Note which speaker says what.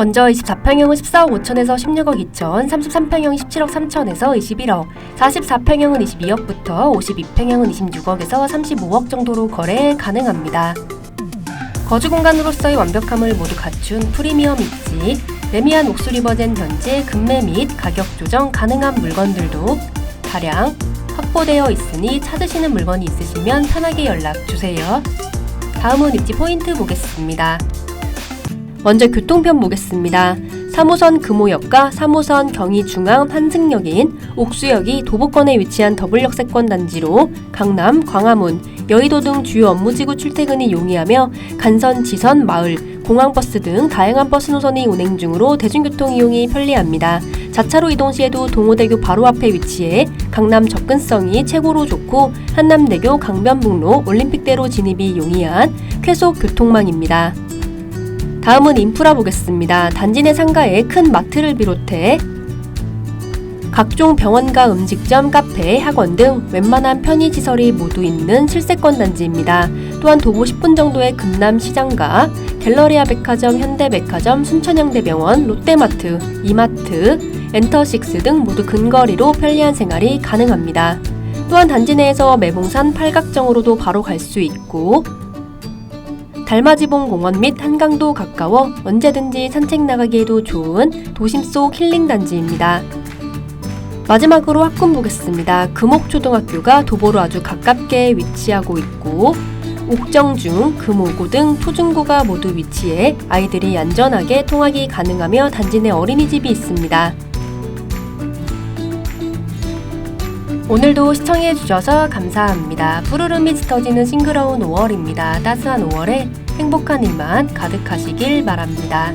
Speaker 1: 먼저 24평형은 14억 5천에서 16억 2천, 33평형은 17억 3천에서 21억, 44평형은 22억부터 52평형은 26억에서 35억 정도로 거래 가능합니다. 거주 공간으로서의 완벽함을 모두 갖춘 프리미엄 입지, 레미안 옥수리 버젠 현재 금매 및 가격 조정 가능한 물건들도 다량 확보되어 있으니 찾으시는 물건이 있으시면 편하게 연락 주세요. 다음은 입지 포인트 보겠습니다. 먼저 교통편 보겠습니다. 3호선 금호역과 3호선 경의중앙 환승역인 옥수역이 도보권에 위치한 더블역 세권 단지로 강남, 광화문, 여의도 등 주요 업무지구 출퇴근이 용이하며 간선, 지선, 마을, 공항버스 등 다양한 버스 노선이 운행 중으로 대중교통 이용이 편리합니다. 자차로 이동 시에도 동호대교 바로 앞에 위치해 강남 접근성이 최고로 좋고 한남대교, 강변북로, 올림픽대로 진입이 용이한 쾌속 교통망입니다. 다음은 인프라 보겠습니다. 단지 내 상가에 큰 마트를 비롯해 각종 병원과 음식점, 카페, 학원 등 웬만한 편의시설이 모두 있는 실세권 단지입니다. 또한 도보 10분 정도의 금남시장과 갤러리아 백화점, 현대백화점, 순천향대병원, 롯데마트, 이마트, 엔터식스 등 모두 근거리로 편리한 생활이 가능합니다. 또한 단지 내에서 매봉산 팔각정으로도 바로 갈 수 있고 달맞이봉 공원 및 한강도 가까워 언제든지 산책 나가기에도 좋은 도심 속 힐링 단지입니다. 마지막으로 학군 보겠습니다. 금옥초등학교가 도보로 아주 가깝게 위치하고 있고 옥정중, 금오고 등 초중고가 모두 위치해 아이들이 안전하게 통학이 가능하며 단지 내 어린이집이 있습니다. 오늘도 시청해주셔서 감사합니다. 푸르름이 짙어지는 싱그러운 5월입니다. 따스한 5월에 행복한 일만 가득하시길 바랍니다.